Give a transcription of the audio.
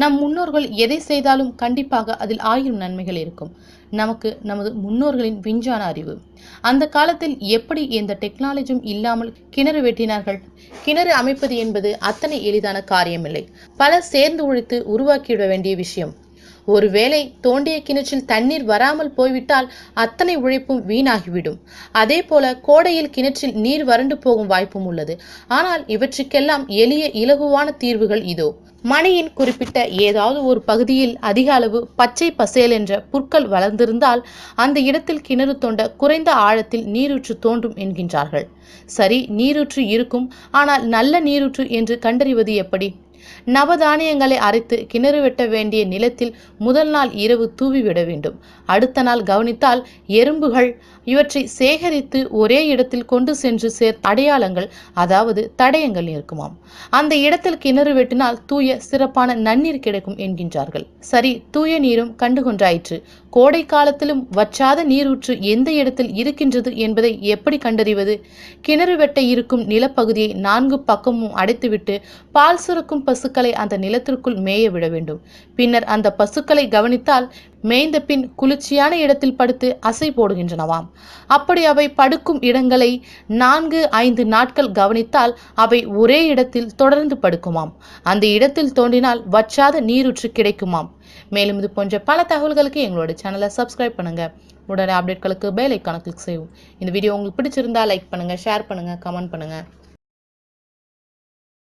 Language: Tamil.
நம் முன்னோர்கள் எதை செய்தாலும் கண்டிப்பாக அதில் ஆயிரம் நன்மைகள் இருக்கும். நமக்கு நமது முன்னோர்களின் விஞ்ஞான அறிவு. அந்த காலத்தில் எப்படி எந்த டெக்னாலஜியும் இல்லாமல் கிணறு வெட்டினார்கள்? கிணறு அமைப்பது என்பது அத்தனை எளிதான காரியமில்லை. பலர் சேர்ந்து உழைத்து உருவாக்கிவிட வேண்டிய விஷயம். ஒருவேளை தோண்டிய கிணற்றில் தண்ணீர் வராமல் போய்விட்டால் அத்தனை உழைப்பும் வீணாகிவிடும். அதே போல கோடையில் கிணற்றில் நீர் வறண்டு போகும் வாய்ப்பும் உள்ளது. ஆனால் இவற்றுக்கெல்லாம் எளிய இலகுவான தீர்வுகள் இதோ. மணியின் குறிப்பிட்ட ஏதாவது ஒரு பகுதியில் அதிக அளவு பச்சை பசேல் என்ற புற்கள் வளர்ந்திருந்தால் அந்த இடத்தில் கிணறு தோண்ட குறைந்த ஆழத்தில் நீரூற்று தோன்றும் என்கின்றார்கள். சரி நீரூற்று இருக்கும். ஆனால் நல்ல நீரூற்று என்று கண்டறிவது எப்படி? நவதானியங்களை அரைத்து கிணறு வெட்ட வேண்டிய நிலத்தில் முதல் நாள் இரவு தூவி விட வேண்டும். அடுத்த நாள் கவனித்தால் எறும்புகள் இவற்றை சேகரித்து ஒரே இடத்தில் கொண்டு சென்று சேர் அடையாளங்கள் அதாவது தடயங்கள் இருக்குமாம். அந்த இடத்தில் கிணறு வெட்டினால் தூய சிறப்பான நன்னீர் கிடைக்கும் என்கின்றார்கள். சரி தூய நீரும் கண்டுகொன்றாயிற்று. கோடை காலத்திலும் வற்றாத நீரூற்று எந்த இடத்தில் இருக்கின்றது என்பதை எப்படி கண்டறிவது? கிணறு வெட்ட இருக்கும் நிலப்பகுதியை நான்கு பக்கமும் அடைத்துவிட்டு பால் சுரக்கும் பசுக்களை அந்த நிலத்திற்குள் மேய விட வேண்டும். பின்னர் அந்த பசுக்களை கவனித்தால் மேய்ந்த பின் குளிர்ச்சியான இடத்தில் படுத்து அசை போடுகின்றனவாம். அப்படி அவை படுக்கும் இடங்களை நான்கு ஐந்து நாட்கள் கவனித்தால் அவை ஒரே இடத்தில் தொடர்ந்து படுக்குமாம். அந்த இடத்தில் தோண்டினால் வற்றாத நீரூற்று கிடைக்குமாம். மேலும் இது போன்ற பல தகவல்களுக்கு எங்களோட சேனலை சப்ஸ்கிரைப் பண்ணுங்க. உடனே அப்டேட்களுக்கு பெல் ஐக்கான கிளிக் செய்யும் இந்த வீடியோ உங்களுக்கு பிடிச்சிருந்தா லைக் பண்ணுங்க ஷேர் பண்ணுங்க கமெண்ட் பண்ணுங்க.